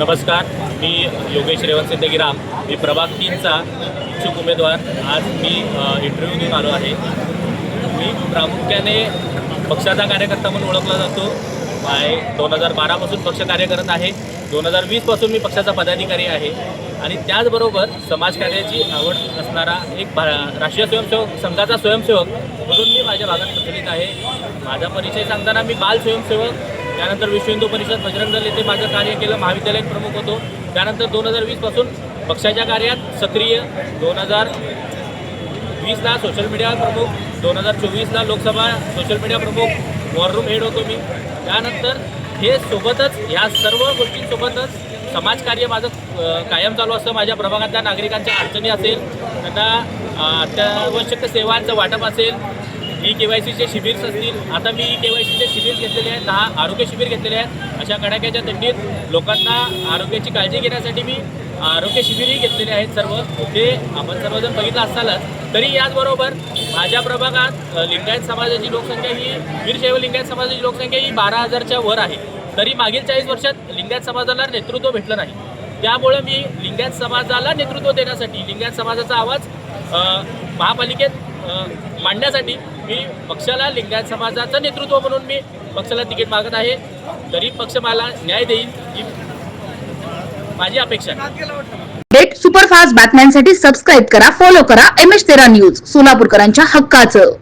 नमस्कार मी योगेश रेवंत सिद्धगिराम. मी प्रभाग तीनचा इच्छुक उमेदवार. आज मी इंटरव्ह्यू देऊन आलो आहे. मी प्रामुख्याने पक्षाचा कार्यकर्ता म्हणून ओळखला जातो. आहे दोन हजार बारापासून पक्ष कार्य करत आहे. दोन हजार वीसपासून मी पक्षाचा पदाधिकारी आहे. आणि त्याचबरोबर समाजकार्याची आवड असणारा एक भा राष्ट्रीय स्वयंसेवक संघाचा स्वयंसेवक म्हणून मी माझ्या भागात प्रचलित आहे. माझा परिचय सांगताना मी बाल स्वयंसेवक त्यानंतर विश्व हिंदू परिषद बजरंग दल येथे माझं कार्य केलं महाविद्यालयात प्रमुख होतो. त्यानंतर दोन हजार वीसपासून पक्षाच्या कार्यात सक्रिय. दोन हजार वीसला सोशल मीडिया प्रमुख. दोन हजार चोवीसला लोकसभा सोशल मीडिया प्रमुख. वॉर रूम हेड होतो मी. त्यानंतर हे सोबतच ह्या सर्व गोष्टींसोबतच समाजकार्य माझं कायम चालू असतं. माझ्या प्रभागातल्या नागरिकांच्या अडचणी असेल त्यांना अत्यावश्यक सेवांचं वाटप असेल ई के वाय सीचे शिबिर्स असतील आता मी ई के वाय सीचे शिबिर्स घेतलेले आहेत दहा आरोग्य शिबिर घेतलेले आहेत. अशा कडाक्याच्या थंडीत लोकांना आरोग्याची काळजी घेण्यासाठी मी आरोग्य शिबिरही घेतलेले आहेत सर्व. ते आपण सर्वजण बघितलं असतालच तरी याचबरोबर माझ्या प्रभागात लिंगायत समाजाची लोकसंख्या ही वीरशैव लिंगायत समाजाची लोकसंख्या ही बारा हजारच्या वर आहे. तरी मागील चाळीस वर्षात लिंगायत समाजाला नेतृत्व भेटलं नाही. त्यामुळे मी लिंगायत समाजाला नेतृत्व देण्यासाठी लिंगायत समाजाचा आवाज महापालिकेत मांडण्यासाठी मी पक्षाला लिंगायत समाजाचं नेतृत्व म्हणून मी पक्षाला तिकीट मागत आहे. तरी पक्ष मला न्याय देईल ही माझी अपेक्षा आहे. डेट सुपरफास्ट बातम्यांसाठी सबस्क्राईब करा फॉलो करा एम एच तेरा न्यूज सोलापूरकरांच्या हक्काचं.